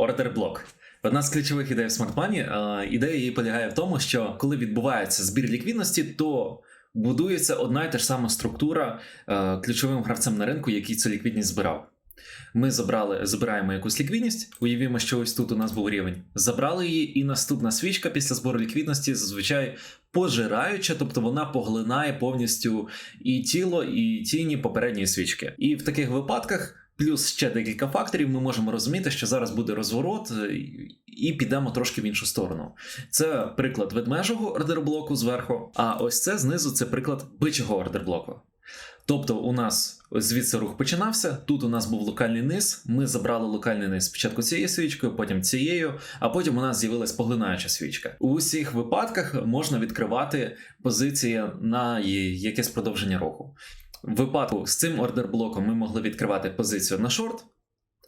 Ордерблок. Одна з ключових ідей в смартплані. е, Ідея її полягає в тому, що коли відбувається збір ліквідності, то будується одна і та ж сама структура ключовим гравцем на ринку, який цю ліквідність збирав. Ми забрали, збираємо якусь ліквідність, уявімо, що ось тут у нас був рівень. Забрали її, і наступна свічка після збору ліквідності зазвичай пожираюча, тобто вона поглинає повністю і тіло, і тіні попередньої свічки. І в таких випадках. Плюс ще декілька факторів, ми можемо розуміти, що зараз буде розворот е, і підемо трошки в іншу сторону. Це приклад ведмежого ордерблоку зверху, а ось це знизу це приклад бичого ордерблоку. Тобто, у нас ось звідси рух починався. Тут у нас був локальний низ. Ми забрали локальний низ спочатку цією свічкою, потім цією, а потім у нас з'явилась поглинаюча свічка. У усіх випадках можна відкривати позиції на якесь продовження руху. В випадку з цим ордерблоком ми могли відкривати позицію на шорт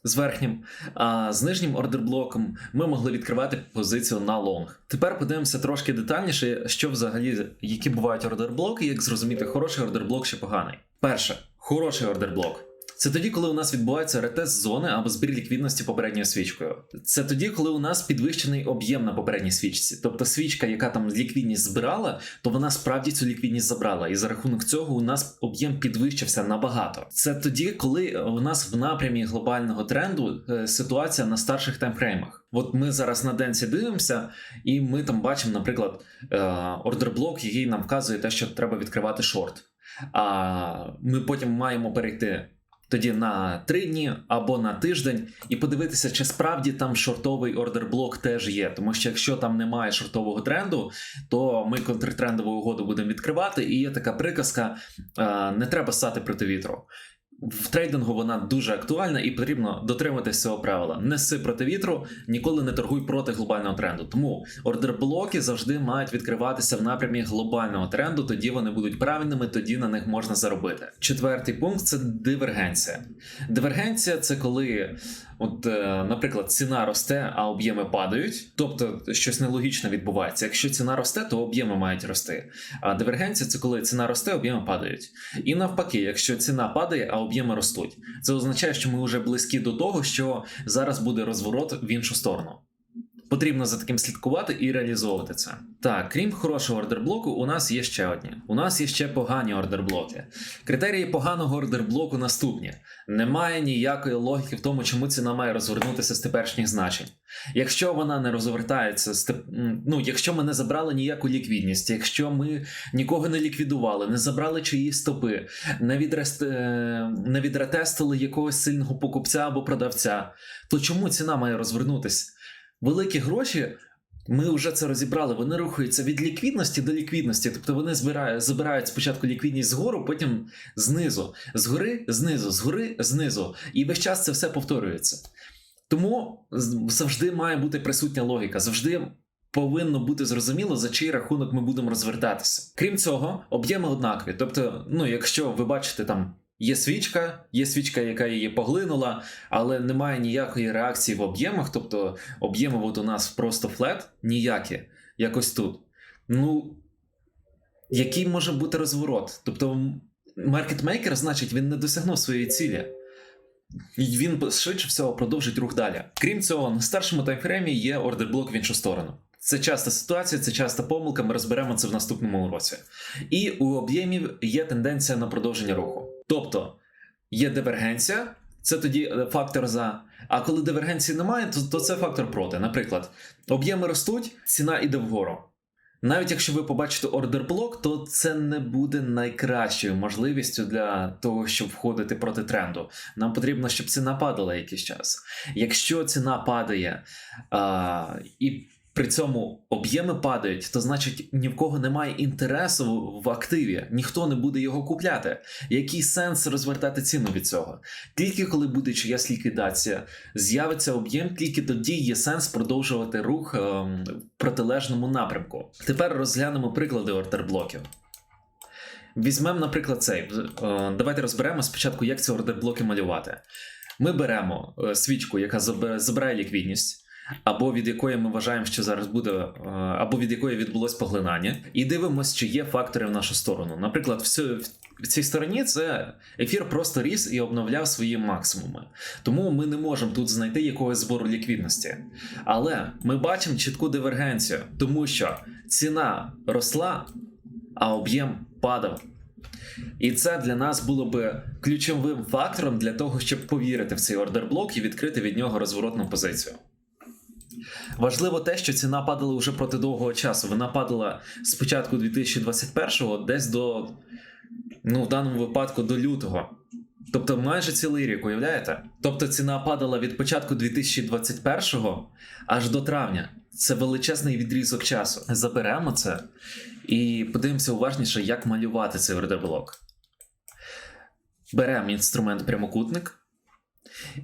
з верхнім, а з нижнім ордерблоком ми могли відкривати позицію на лонг. Тепер подивимося трошки детальніше, що взагалі, які бувають ордерблоки, як зрозуміти, хороший ордерблок чи поганий. Перше, хороший ордерблок. Це тоді, коли у нас відбувається ретест зони або збір ліквідності попередньою свічкою. Це тоді, коли у нас підвищений об'єм на попередній свічці. Тобто свічка, яка там ліквідність збирала, то вона справді цю ліквідність забрала. І за рахунок цього у нас об'єм підвищився набагато. Це тоді, коли у нас в напрямі глобального тренду е, ситуація на старших таймфреймах. От ми зараз на денці дивимося, і ми там бачимо, наприклад, е, ордерблок, який нам вказує те, що треба відкривати шорт. А ми потім маємо перейти тоді на три дні або на тиждень і подивитися, чи справді там шортовий ордерблок теж є. Тому що якщо там немає шортового тренду, то ми контртрендову угоду будемо відкривати. І є така приказка: е, не треба стати проти вітру. В трейдингу вона дуже актуальна і потрібно дотримуватися цього правила. Не си проти вітру, ніколи не торгуй проти глобального тренду. Тому ордерблоки завжди мають відкриватися в напрямі глобального тренду, тоді вони будуть правильними, тоді на них можна заробити. Четвертий пункт це дивергенція. Дивергенція це коли, от, е, наприклад, ціна росте, а об'єми падають, тобто щось нелогічно відбувається. Якщо ціна росте, то об'єми мають рости. А дивергенція це коли ціна росте, об'єми падають. І навпаки, якщо ціна падає, а об'єми ростуть, це означає, що ми вже близькі до того, що зараз буде розворот в іншу сторону. Потрібно за таким слідкувати і реалізовувати це. Так, крім хорошого ордерблоку, у нас є ще одні. У нас є ще погані ордерблоки. Критерії поганого ордерблоку наступні: немає ніякої логіки в тому, чому ціна має розвернутися з теперішніх значень. Якщо вона не розвертається з теп- ну, якщо ми не забрали ніяку ліквідність, якщо ми нікого не ліквідували, не забрали чиї стопи, не, відрест... е, не відретестили якогось сильного покупця або продавця, то чому ціна має розвернутися? Великі гроші. Ми вже це розібрали. Вони рухаються від ліквідності до ліквідності. Тобто вони збирають, забирають спочатку ліквідність згору, потім знизу, згори, знизу, згори, знизу. І весь час це все повторюється. Тому завжди має бути присутня логіка, завжди повинно бути зрозуміло, за чий рахунок ми будемо розвертатися. Крім цього, об'єми однакові. Тобто, ну, якщо ви бачите там. Є свічка, є свічка, яка її поглинула, але немає ніякої реакції в об'ємах. Тобто об'єми от у нас просто флет, ніякі, якось тут. Ну, який може бути розворот? Тобто, маркетмейкер, значить, він не досягнув своєї цілі. Він швидше всього продовжить рух далі. Крім цього, на старшому таймфреймі є ордерблок в іншу сторону. Це часта ситуація, це часта помилка. Ми розберемо це в наступному уроці. І у об'ємів є тенденція на продовження руху. Тобто є дивергенція, це тоді е, фактор за. А коли дивергенції немає, то, то це фактор проти. Наприклад, об'єми ростуть, ціна йде вгору. Навіть якщо ви побачите ордерблок, то це не буде найкращою можливістю для того, щоб входити проти тренду. Нам потрібно, щоб ціна падала якийсь час. Якщо ціна падає а, і при цьому об'єми падають, то значить ні в кого немає інтересу в активі, ніхто не буде його купляти. Який сенс розвертати ціну від цього? Тільки коли буде чиясь ліквідація, з'явиться об'єм, тільки тоді є сенс продовжувати рух ем, в протилежному напрямку. Тепер розглянемо приклади ордерблоків. Візьмемо, наприклад, цей. Е, Давайте розберемо спочатку, як ці ордерблоки малювати. Ми беремо е, свічку, яка забирає ліквідність. Або від якої ми вважаємо, що зараз буде, е, або від якої відбулось поглинання, і дивимося, чи є фактори в нашу сторону. Наприклад, в в цій стороні це ефір просто ріс і обновляв свої максимуми. Тому ми не можемо тут знайти якогось збору ліквідності. Але ми бачимо чітку дивергенцію, тому що ціна росла, а об'єм падав. І це для нас було би ключовим фактором для того, щоб повірити в цей ордерблок і відкрити від нього розворотну позицію. Важливо те, що ціна падала вже проти довгого часу. Вона падала з початку 2021-го десь до, ну, в даному випадку, до лютого. Тобто майже цілий рік, уявляєте? Тобто ціна падала від початку 2021-го аж до травня. Це величезний відрізок часу. Заберемо це і подивимося уважніше, як малювати цей ордерблок. Беремо інструмент прямокутник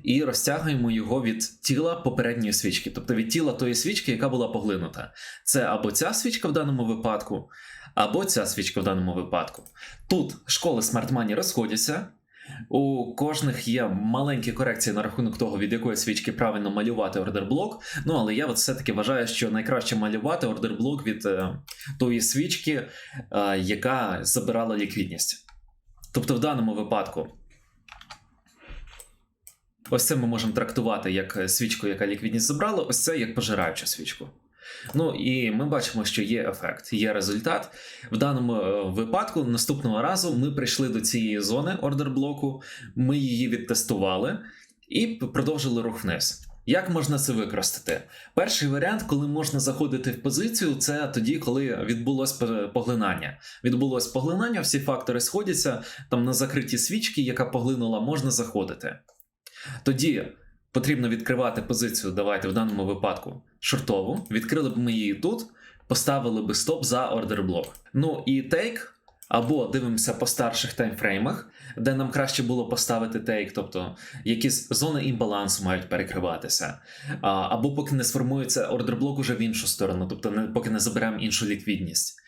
і розтягуємо його від тіла попередньої свічки, тобто від тіла тої свічки, яка була поглинута. Це або ця свічка в даному випадку, або ця свічка в даному випадку. Тут школи Money розходяться. У кожних є маленькі корекції на рахунок того, від якої свічки правильно малювати ордерблок. Ну але я от все-таки вважаю, що найкраще малювати ордерблок від е, тої свічки, е, яка забирала ліквідність. Тобто, в даному випадку, ось це ми можемо трактувати як свічку, яка ліквідність забрала, ось це як пожираючу свічку. Ну і ми бачимо, що є ефект, є результат. В даному е, випадку наступного разу ми прийшли до цієї зони ордерблоку, ми її відтестували і продовжили рух вниз. Як можна це використати? Перший варіант, коли можна заходити в позицію, це тоді, коли відбулось поглинання. Відбулось поглинання, всі фактори сходяться. Там на закритій свічці, яка поглинула, можна заходити. Тоді потрібно відкривати позицію. Давайте в даному випадку шортову. Відкрили б ми її тут, поставили би стоп за ордерблок. Ну і тейк. Або дивимося по старших таймфреймах, де нам краще було поставити тейк, тобто якісь зони імбалансу мають перекриватися. Або поки не сформується ордерблок уже в іншу сторону, тобто поки не заберемо іншу ліквідність.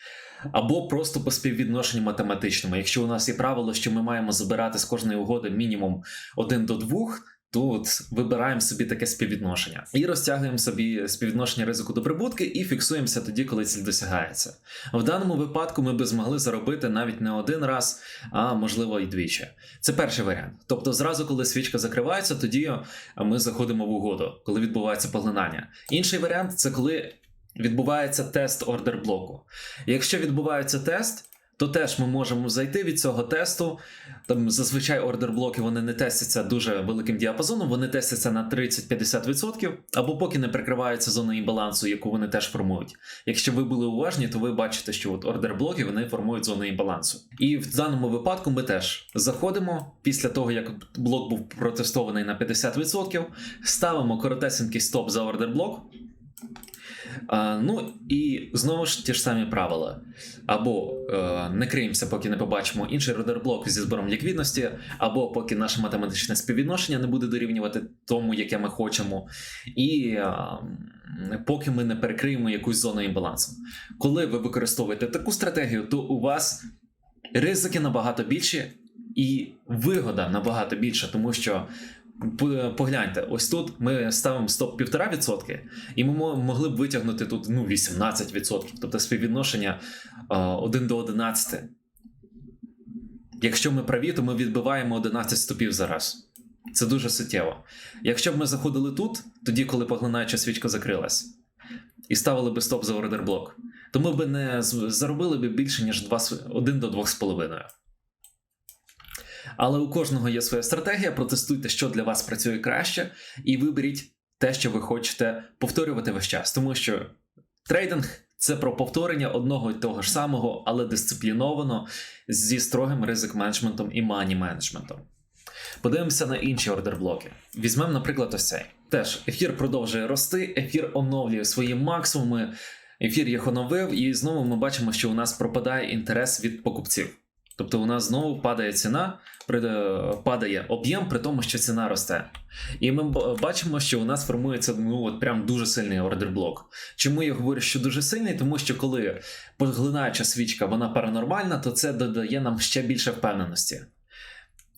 Або просто по співвідношенню математичному. Якщо у нас є правило, що ми маємо забирати з кожної угоди мінімум 1 до 2, Тут вибираємо собі таке співвідношення і розтягуємо собі співвідношення ризику до прибутки і фіксуємося тоді, коли ціль досягається. В даному випадку ми би змогли заробити навіть не один раз, а можливо і двічі. Це перший варіант. Тобто, зразу, коли свічка закривається, тоді ми заходимо в угоду, коли відбувається поглинання. Інший варіант це коли відбувається тест ордер блоку. Якщо відбувається тест. То теж ми можемо зайти від цього тесту. Там зазвичай ордер-блоки вони не тестяться дуже великим діапазоном, вони тестяться на 30-50%, або поки не прикривається зона імбалансу, яку вони теж формують. Якщо ви були уважні, то ви бачите, що от ордер-блоки вони формують зону імбалансу. І в даному випадку ми теж заходимо після того, як блок був протестований на 50%, ставимо коротесенький стоп за ордер-блок. Ну і знову ж ті ж самі правила. Або е, не криємося, поки не побачимо інший родерблок зі збором ліквідності, або поки наше математичне співвідношення не буде дорівнювати тому, яке ми хочемо, і е, поки ми не перекриємо якусь зону імбалансу. Коли ви використовуєте таку стратегію, то у вас ризики набагато більші і вигода набагато більша, тому що Погляньте, ось тут ми ставимо стоп 1,5%, і ми могли б витягнути тут ну, 18%, тобто співвідношення 1 до 11. Якщо ми праві, то ми відбиваємо 11 стопів за раз. Це дуже суттєво. Якщо б ми заходили тут, тоді, коли поглинаюча свічка закрилась, і ставили би стоп за ордерблок, то ми б не заробили б більше, ніж 2, 1 до 2,5. Але у кожного є своя стратегія. Протестуйте, що для вас працює краще, і виберіть те, що ви хочете повторювати весь час. Тому що трейдинг це про повторення одного і того ж самого, але дисципліновано зі строгим ризик менеджментом і мані менеджментом. Подивимося на інші ордерблоки. Візьмемо, наприклад, ось цей. Теж ефір продовжує рости, ефір оновлює свої максимуми, ефір їх оновив, і знову ми бачимо, що у нас пропадає інтерес від покупців. Тобто у нас знову падає ціна, падає об'єм, при тому, що ціна росте. І ми бачимо, що у нас формується ну, от прям дуже сильний ордерблок. Чому я говорю, що дуже сильний? Тому що коли поглинаюча свічка вона паранормальна, то це додає нам ще більше впевненості.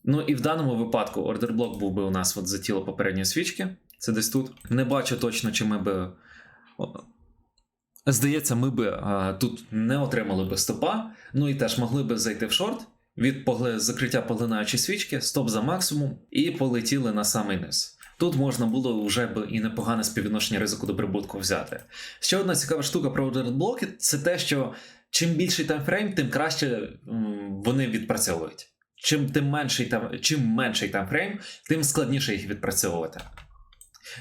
Ну і в даному випадку ордерблок був би у нас от за тіло попередньої свічки. Це десь тут. Не бачу точно, чи ми би. Здається, ми би а, тут не отримали би стопа, ну і теж могли би зайти в шорт від погли... закриття поглинаючої свічки, стоп за максимум, і полетіли на самий низ. Тут можна було вже б і непогане співвідношення ризику до прибутку взяти. Ще одна цікава штука про ордерблоки це те, що чим більший таймфрейм, тим краще вони відпрацьовують. Чим тим менший там, чим менший таймфрейм, тим складніше їх відпрацьовувати.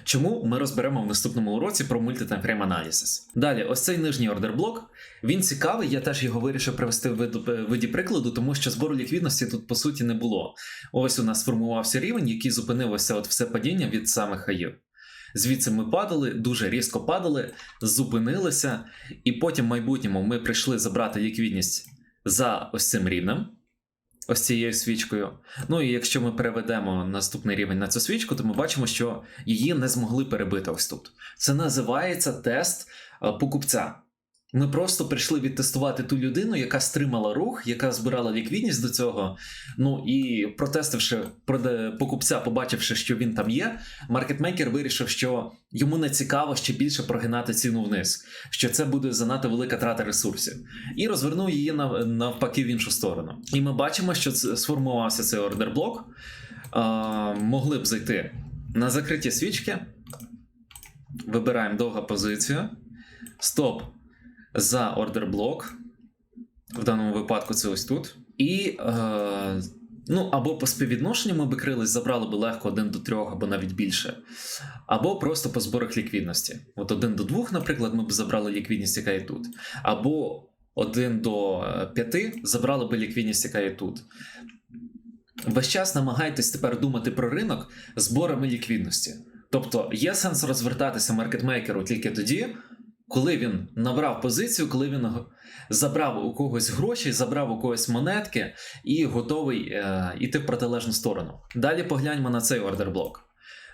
Чому ми розберемо в наступному уроці про мультитаймфрейм аналізис. Далі, ось цей нижній ордерблок. Він цікавий, я теж його вирішив привести в виді прикладу, тому що збору ліквідності тут по суті не було. Ось у нас сформувався рівень, який це от все падіння від самих хаїв. Звідси ми падали, дуже різко падали, зупинилися, і потім в майбутньому ми прийшли забрати ліквідність за ось цим рівнем, ось цією свічкою. Ну і якщо ми переведемо наступний рівень на цю свічку, то ми бачимо, що її не змогли перебити ось тут. Це називається тест е, покупця. Ми просто прийшли відтестувати ту людину, яка стримала рух, яка збирала ліквідність до цього. Ну і протестивши покупця, побачивши, що він там є, маркетмейкер вирішив, що йому не цікаво ще більше прогинати ціну вниз, що це буде занадто велика трата ресурсів, і розвернув її навпаки в іншу сторону. І ми бачимо, що сформувався цей ордерблок. А, могли б зайти на закриті свічки. Вибираємо довга позиція. Стоп за ордерблок. В даному випадку це ось тут. І. Е, ну, або по співвідношенню ми би крились, забрали би легко 1 до 3, або навіть більше. Або просто по зборах ліквідності. От 1 до 2, наприклад, ми б забрали ліквідність, яка є тут. Або 1 до 5 забрали би ліквідність, яка є тут. Весь час намагайтесь тепер думати про ринок зборами ліквідності. Тобто є сенс розвертатися маркетмейкеру тільки тоді, коли він набрав позицію, коли він забрав у когось гроші, забрав у когось монетки і готовий е, іти в протилежну сторону. Далі погляньмо на цей ордерблок.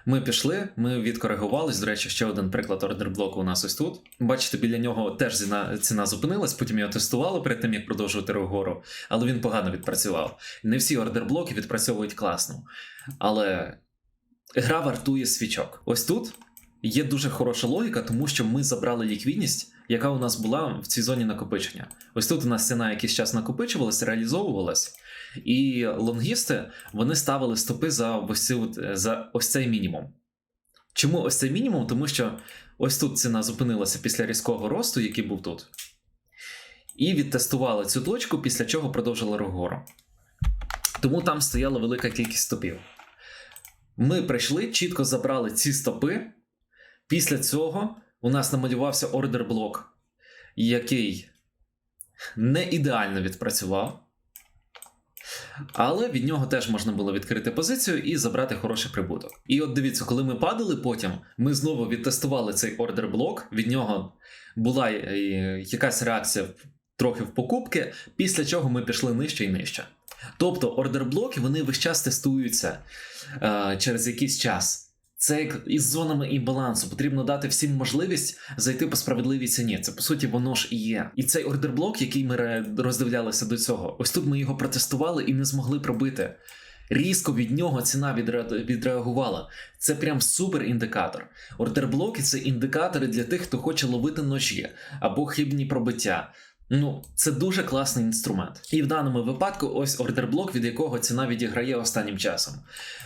Ми пішли, ми відкоригувались. До речі, ще один приклад ордерблоку у нас ось тут. Бачите, біля нього теж ціна, ціна зупинилась, потім його тестували перед тим, як продовжувати вгору, але він погано відпрацював. Не всі ордерблоки відпрацьовують класно. Але гра вартує свічок. Ось тут є дуже хороша логіка, тому що ми забрали ліквідність, яка у нас була в цій зоні накопичення. Ось тут у нас ціна якийсь час накопичувалася, реалізовувалась, і лонгісти вони ставили стопи за ось, цю, е, за ось цей мінімум. Чому ось цей мінімум? Тому що ось тут ціна зупинилася після різкого росту, який був тут, і відтестували цю точку, після чого продовжили вгору. Тому там стояла велика кількість стопів. Ми прийшли, чітко забрали ці стопи. Після цього у нас намалювався ордер-блок, який не ідеально відпрацював. Але від нього теж можна було відкрити позицію і забрати хороший прибуток. І от дивіться, коли ми падали потім, ми знову відтестували цей ордер-блок, від нього була е, якась реакція трохи в покупки, після чого ми пішли нижче і нижче. Тобто ордер-блоки вони весь час тестуються е, через якийсь час. Це як із зонами імбалансу. Потрібно дати всім можливість зайти по справедливій ціні. Це по суті воно ж і є. І цей ордерблок, який ми роздивлялися до цього, ось тут ми його протестували і не змогли пробити. Різко від нього ціна відре- відреагувала. Це прям супер індикатор. Ордерблоки це індикатори для тих, хто хоче ловити ножі або хибні пробиття. Ну, це дуже класний інструмент. І в даному випадку ось ордерблок, від якого ціна відіграє останнім часом.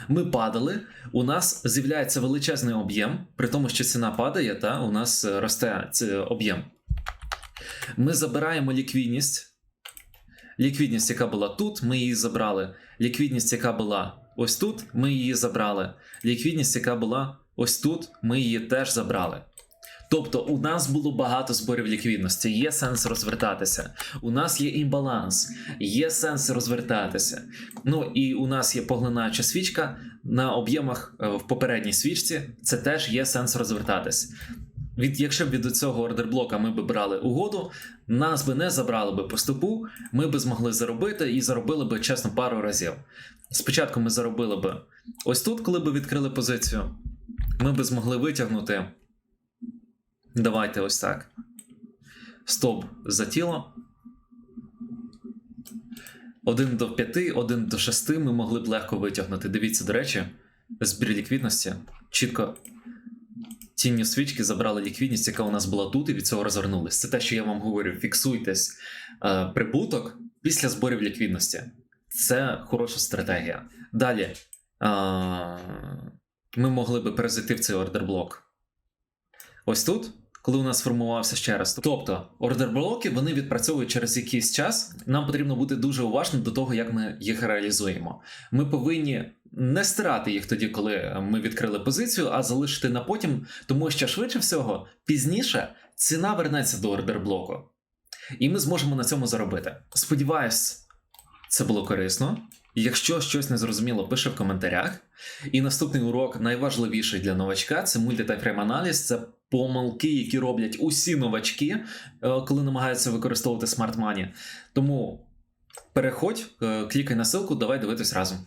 Ми падали, у нас з'являється величезний об'єм, при тому, що ціна падає, та у нас е, росте об'єм. Ми забираємо ліквідність. Ліквідність, яка була тут, ми її забрали. Ліквідність, яка була ось тут, ми її забрали. Ліквідність, яка була ось тут, ми її теж забрали. Тобто у нас було багато зборів ліквідності, є сенс розвертатися. У нас є імбаланс, є сенс розвертатися. Ну і у нас є поглинаюча свічка на об'ємах е, в попередній свічці. Це теж є сенс розвертатись. Від, якщо б від цього ордерблока ми б брали угоду, нас би не забрали би по стопу, ми би змогли заробити і заробили би чесно пару разів. Спочатку ми заробили би ось тут, коли би відкрили позицію, ми би змогли витягнути. Давайте ось так. Стоп за тіло. 1 до 5, 1 до 6 ми могли б легко витягнути. Дивіться, до речі, збір ліквідності чітко тінні свічки забрали ліквідність, яка у нас була тут, і від цього розвернулись. Це те, що я вам говорю: фіксуйтесь е, прибуток після зборів ліквідності. Це хороша стратегія. Далі е, ми могли би перезайти в цей ордерблок. Ось тут, коли у нас сформувався ще раз. Тобто, ордерблоки вони відпрацьовують через якийсь час. Нам потрібно бути дуже уважним до того, як ми їх реалізуємо. Ми повинні не стирати їх тоді, коли ми відкрили позицію, а залишити на потім, тому що швидше всього, пізніше ціна вернеться до ордерблоку. І ми зможемо на цьому заробити. Сподіваюсь, це було корисно. Якщо щось не зрозуміло, пише в коментарях. І наступний урок найважливіший для новачка це мультитайфрейм аналіз. Це помилки, які роблять усі новачки, е, коли намагаються використовувати смарт-мані. Тому переходь, е, клікай на ссылку, давай дивитись разом.